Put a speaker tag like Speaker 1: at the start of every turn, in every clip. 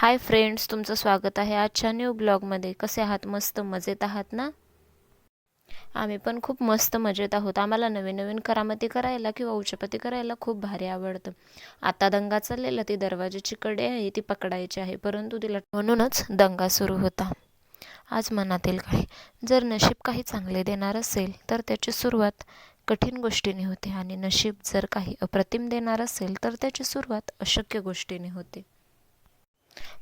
Speaker 1: Hi friends तुमचं स्वागत आहे आजच्या न्यू ब्लॉगमध्ये कसे आहात? मस्त मजेत आहात ना? आम्ही पण खूप मस्त मजेत आहोत. आम्हाला नवीन नवीन करामती करायला किंवा उचपती करायला खूप भारी आवडतं. आता दंगा चाललेला ती दरवाजाची कडे आहे ती पकडायची आहे परंतु तिला म्हणूनच दंगा सुरू होता. आज मनातील काय जर नशीब काही चांगले देणार असेल तर त्याची सुरुवात कठीण गोष्टीने होते आणि नशीब जर काही अप्रतिम देणार असेल तर त्याची सुरुवात अशक्य गोष्टीने होते.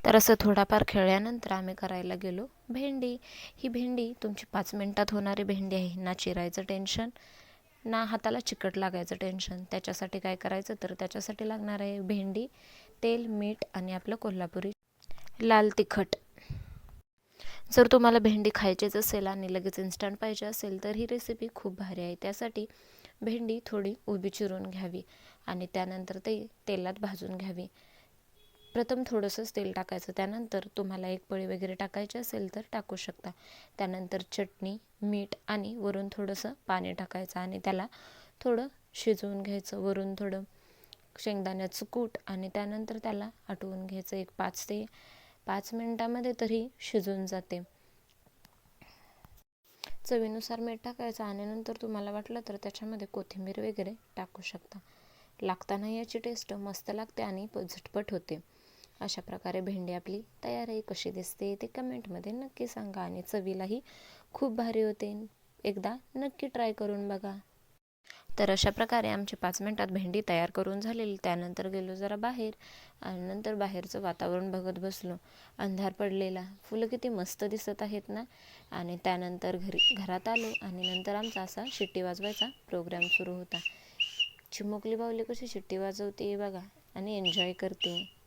Speaker 1: तर असं थोडाफार खेळल्यानंतर आम्ही करायला गेलो. भेंडी ही भेंडी तुमची पाच मिनटात होणारी भेंडी आहे. ना चिरायचं टेन्शन ना हाताला चिकट लागायचं टेन्शन त्याच्यासाठी काय करायचं तर त्याच्यासाठी लागणार आहे भेंडी तेल मीठ आणि आपलं कोल्हापुरी लाल तिखट. जर तुम्हाला भेंडी खायचीच असेल आणि लगेच इन्स्टंट पाहिजे असेल तर ही रेसिपी खूप भारी आहे. त्यासाठी भेंडी थोडी उभी चिरून घ्यावी आणि त्यानंतर ते तेलात भाजून घ्यावी. प्रथम थोडंसंच तेल टाकायचं. त्यानंतर तुम्हाला एक पळी वगैरे टाकायची असेल तर टाकू शकता. त्यानंतर चटणी मीठ आणि वरून थोडंसं पाणी टाकायचं आणि त्याला थोडं शिजवून घ्यायचं. वरून थोडं शेंगदाण्याचं कूट आणि त्यानंतर त्याला आटवून घ्यायचं. एक पाच ते पाच मिनटामध्ये तरी शिजून जाते. चवीनुसार मीठ टाकायचं आणि नंतर तुम्हाला वाटलं तर त्याच्यामध्ये कोथिंबीर वगैरे टाकू शकता. लागताना याची टेस्ट मस्त लागते आणि झटपट होते. अशा प्रकारे भेंडी आपली तयार आहे कशी दिसते ते कमेंटमध्ये नक्की सांगा आणि चवीलाही खूप भारी होते. एकदा नक्की ट्राय करून बघा. तर अशा प्रकारे आमची पाच मिनटात भेंडी तयार करून झालेली त्यानंतर गेलो जरा बाहेर आणि नंतर बाहेरचं वातावरण बघत बसलो. अंधार पडलेला. फुलं किती मस्त दिसत आहेत ना? आणि त्यानंतर घरी घरात आलो आणि नंतर आमचा असा शिट्टी वाजवायचा प्रोग्राम सुरू होता. चिमुकली बावली कशी शिट्टी वाजवते बघा आणि एन्जॉय करते.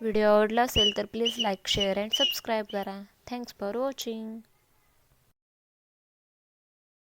Speaker 1: व्हिडिओ आवडला असेल तर please like share and subscribe करा. Thanks for watching